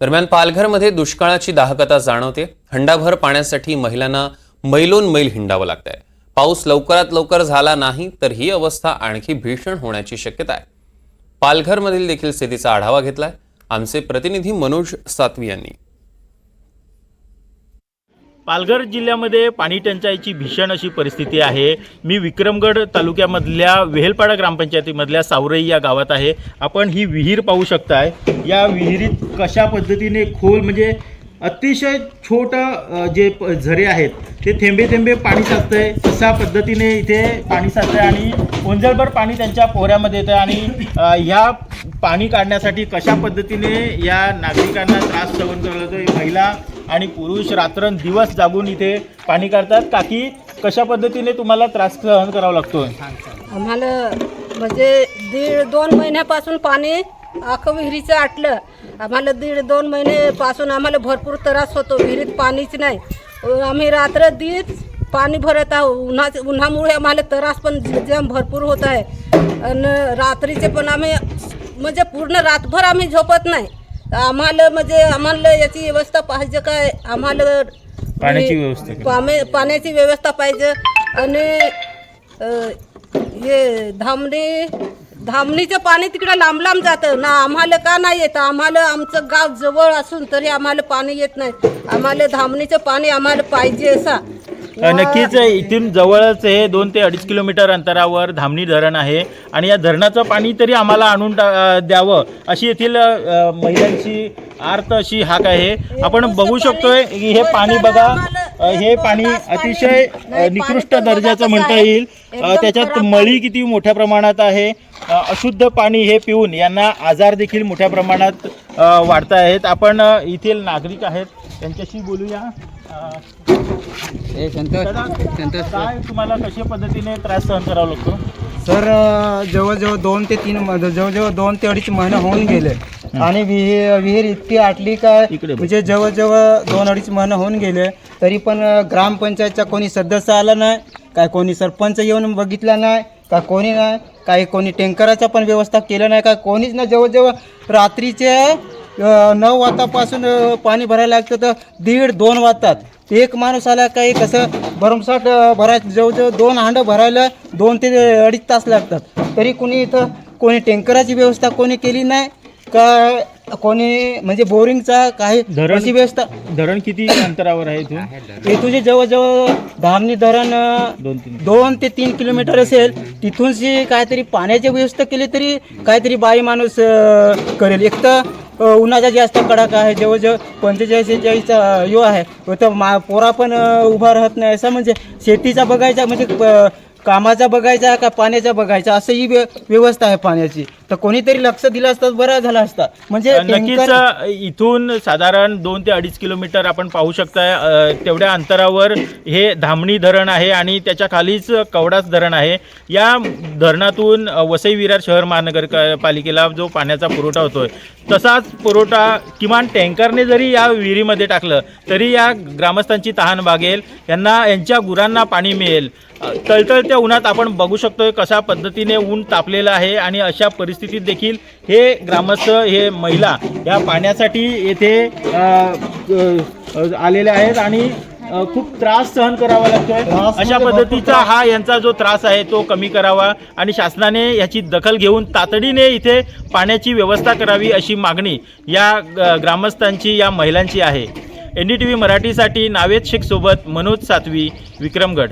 दरम्यान पालघरमध्ये दुष्काळाची दाहकता जाणवते. हंडाभर पाण्यासाठी महिलांना मैलोन मैल हिंडावं लागतंय. पाऊस लवकरात लवकर झाला नाही तर ही अवस्था आणखी भीषण होण्याची शक्यता आहे. पालघरमधील देखील स्थितीचा आढावा घेतलाय. आमचे प्रतिनिधी मनोज सातवी यांनी. पालघर जिल्ह्यामध्ये पाणी टंचाईची भीषण अशी परिस्थिती आहे. मी विक्रमगड तालुक्यामधल्या वेहेलपाडा ग्रामपंचायतीमधल्या सावरई या गावात आहे. आपण ही विहीर पाहू शकताय. या विहिरीत कशा पद्धतीने खोल म्हणजे अतिशय छोटं जे प- झरे आहेत ते थेंबे थेंबे पाणी साचतंय. तशा पद्धतीने इथे पाणी साचतंय आणि ओंजळभर पाणी त्यांच्या पोहऱ्यामध्ये येतं आणि ह्या पाणी काढण्यासाठी कशा पद्धतीने या नागरिकांना त्रास सहन करतो महिला आणि पुरुष रात्रंदिवस जागून इथे पाणी काढतात. काकी कशा पद्धतीने तुम्हाला त्रास सहन करावा लागतो आम्हाला म्हणजे दीड दोन महिन्यापासून पाणी अख्खं विहिरीचं आटलं. आम्हाला दीड दोन महिन्यापासून आम्हाला भरपूर त्रास होतो. विहिरीत पाणीच नाही. आम्ही रात्र दीड पाणी भरत आहोत उन्हा उन्हामुळे आम्हाला त्रास पण जाम भरपूर होत आहे. आणि रात्रीचे पण आम्ही म्हणजे पूर्ण रातभर आम्ही झोपत नाही. आम्हाला म्हणजे आम्हाला याची व्यवस्था पाहिजे काय? आम्हाला पाण्याची व्यवस्था करा. पामे पाण्याची व्यवस्था पाहिजे. आणि अ, हे धामणी धामणीचं पाणी तिकडं लांब लांब जातं. ना आम्हाला का नाही येतं? आम्हाला आमचं गाव जवळ असून तरी आम्हाला पाणी येत नाही. आम्हाला धामणीचं पाणी आम्हाला पाहिजे असा. नक्कीच इथून जवळच हे दोन ते अडीच किलोमीटर अंतरावर धामणी धरण आहे. आणि या धरणाचं पाणी तरी आम्हाला आणून टा- द्यावं. अशी येथील महिलांची आर्त अशी हाक आहे. आपण बघू शकतोय की हे पाणी बघा. हे पाणी अतिशय निकृष्ट दर्जाचं म्हणता येईल. त्याच्यात मळी किती मोठ्या प्रमाणात आहे. अशुद्ध पाणी हे पिऊन यांना आजार देखील मोठ्या प्रमाणात वाढत आहेत आपण येथील नागरिक आहेत. त्यांच्याशी बोलूया. ए संतोष. संतोष. काय तुम्हाला कशा पद्धतीने त्रास सहन करावा लागतो? सर जवळजवळ दोन ते तीन म- जवळजवळ दोन ते अडीच महिने होऊन गेले. आणि विहीर विहीर इतकी आटली काय इकडे बघ. म्हणजे जवळजवळ दोन अडीच महिने होऊन गेले. तरी पण अ, ग्रामपंचायतचा कोणी सदस्य आला नाही काय कोणी सरपंच येऊन बघितला नाही का कोणी नाही काही कोणी टँकराचा पण व्यवस्था केलं नाही काय कोणीच नाही. जवळजवळ रात्रीचे नऊ वाजतापासून पाणी भरायला लागतं तर दीड दोन वाजतात एक माणूस आला काही कसं भरमसाठ अ, भरायचं जवळजवळ दोन हांडं भरायला दोन ते अडीच तास लागतात. तरी कोणी इथं कोणी टँकराची व्यवस्था कोणी केली नाही का कोणी म्हणजे बोरिंगचा काही अशी व्यवस्था धरण किती अंतरावर आहे इथून? इथून जे जवळजवळ धामणी धरण दोन दोन ते तीन किलोमीटर असेल. तिथून जी काहीतरी पाण्याची व्यवस्था केली तरी काहीतरी बाई माणूस करेल. एक तर उन्हाचा जास्त कडक आहे जवळजवळ पंचेचाळीस शेहेचाळीसचा यो आहे. व तर मा पोरा पण उभा राहत नाही. असं म्हणजे शेतीचा बघायचा म्हणजे प कामाचा बघायचा का पाण्याचा बघायचा? असं ही व्य- व्यवस्था आहे पाण्याची. तर कोणीतरी लक्ष दिलं असतं बरं झालं असतं. म्हणजे नक्कीच टँकर- अ, इथून साधारण दोन ते अडीच किलोमीटर आपण पाहू शकताय. अ, तेवढ्या अंतरावर हे धामणी धरण आहे आणि त्याच्या खालीच कवडाच धरण आहे. या धरणातून अ, वसई विरार शहर महानगर पालिकेला जो पाण्याचा पुरवठा होतोय तसाच पुरवठा किमान टँकरने जरी या विहिरीमध्ये टाकलं तरी या ग्रामस्थांची तहान भागेल यांना यांच्या गुरांना पाणी मिळेल. अ, तळतळत्या उन्हात आपण बघू शकतोय कशा पद्धतीने ऊन तापलेलं आहे आणि अशा परिस्थितीत देखील हे ग्रामस्थ हे महिला या पाण्यासाठी येथे अ, अ, आलेले आहेत आणि खूप त्रास सहन करावा लागतोय. त्रास अशा म्हणजे पद्धतीचा हा यांचा जो त्रास आहे तो कमी करावा आणि शासनाने याची दखल घेऊन तातडीने इथे पाण्याची व्यवस्था करावी अशी मागणी या ग्रामस्थांची या महिलांची आहे. एन डी टी व्ही मराठीसाठी नावेद शेख सोबत मनोज सातवी विक्रमगड.